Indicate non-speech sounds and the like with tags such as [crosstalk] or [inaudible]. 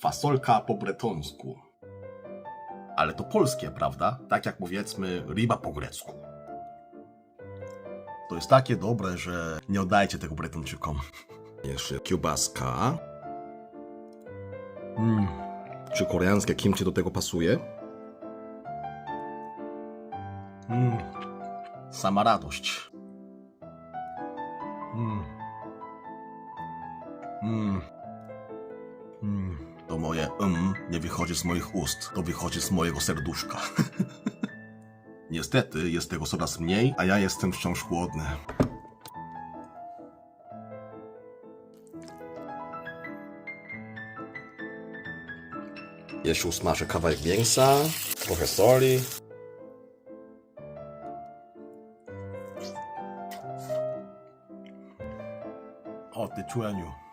Fasolka po bretonsku. Ale to polskie, prawda? Tak jak powiedzmy ryba po grecku. To jest takie dobre, że nie oddajcie tego Bretończykom. Jeszcze kiełbaska. Mm. Czy koreańskie kimchi do tego pasuje? Mm. Sama radość. Mm. Mm. Mm. To moje um nie wychodzi z moich ust, to wychodzi z mojego serduszka. [laughs] Niestety jest tego coraz mniej, a ja jestem wciąż głodny. Jeszcze usmażę kawałek mięsa, trochę soli. O ty człeniu.